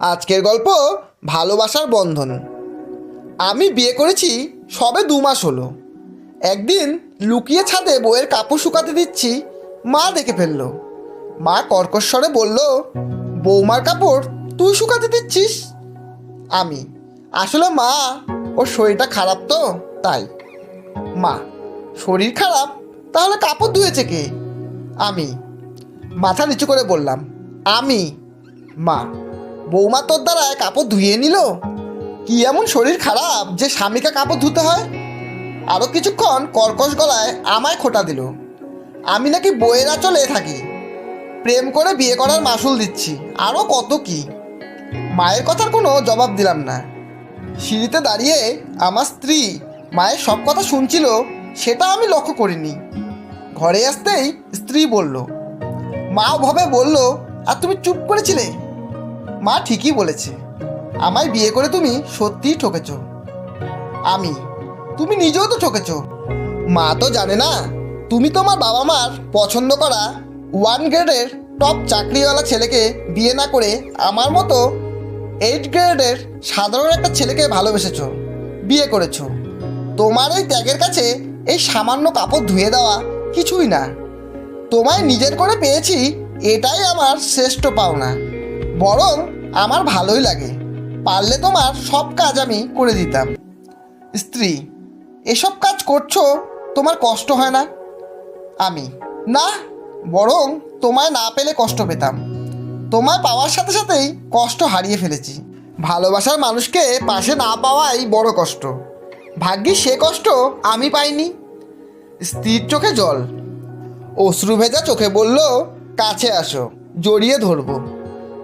আজকের গল্প ভালোবাসার বন্ধন। আমি বিয়ে করেছি সবে দু মাস হলো। একদিন লুকিয়ে ছাদে বইয়ের কাপড় শুকাতে দিচ্ছি, মা দেখে ফেলল। মা কর্কশ্বরে বলল, বৌমার কাপড় তুই শুকাতে দিচ্ছিস? আমি, আসলে মা, ওর শরীরটা খারাপ তো, তাই। মা, শরীর খারাপ? তাহলে কাপড় ধুয়েছে কে? আমি, মাথা নিচু করে বললাম, আমি। মা বৌমা তোর দ্বারায় কাপড় ধুয়ে নিল? কি এমন শরীর খারাপ যে স্বামীকে কাপড় ধুতে হয়? আরও কিছুক্ষণ কর্কশ গলায় আমায় খোটা দিল। আমি নাকি বইয়ের আঁচলে থাকি। প্রেম করে বিয়ে করার মাসুল দিচ্ছি। আরও কত কি? মায়ের কথার কোনো জবাব দিলাম না। সিঁড়িতে দাঁড়িয়ে আমার স্ত্রী মায়ের সব কথা শুনছিল, সেটা আমি লক্ষ্য করিনি। ঘরে আসতেই স্ত্রী বলল, মা ভাবে বলল, আর তুমি চুপ করেছিলে? মা ঠিকই বলেছে। আমায় বিয়ে করে তুমি সত্যিই ঠকেছ। আমি, তুমি নিজেও তো ঠকেছ। মা তো জানে না, তুমি তোমার বাবা মার পছন্দ করা ওয়ান গ্রেডের টপ চাকরিওয়ালা ছেলেকে বিয়ে না করে আমার মতো এইট গ্রেডের সাধারণ একটা ছেলেকে ভালোবেসেছো, বিয়ে করেছ। তোমার এই ত্যাগের কাছে এই সামান্য কাপড় ধুয়ে দেওয়া কিছুই না। তোমায় নিজের করে পেয়েছি, এটাই আমার শ্রেষ্ঠ পাওনা। বরং আমার ভালোই লাগে। পারলে তোমার সব কাজ আমি করে দিতাম। স্ত্রী, এসব কাজ করছ, তোমার কষ্ট হয় না? আমি, না, বরং তোমায় না পেলে কষ্ট পেতাম। তোমায় পাওয়ার সাথে সাথেই কষ্ট হারিয়ে ফেলেছি। ভালোবাসার মানুষকে পাশে না পাওয়াই বড় কষ্ট। ভাগ্যিস সে কষ্ট আমি পাইনি। স্ত্রীর চোখে জল। অশ্রু ভেজা চোখে বলল, কাছে আসো, জড়িয়ে ধরবো।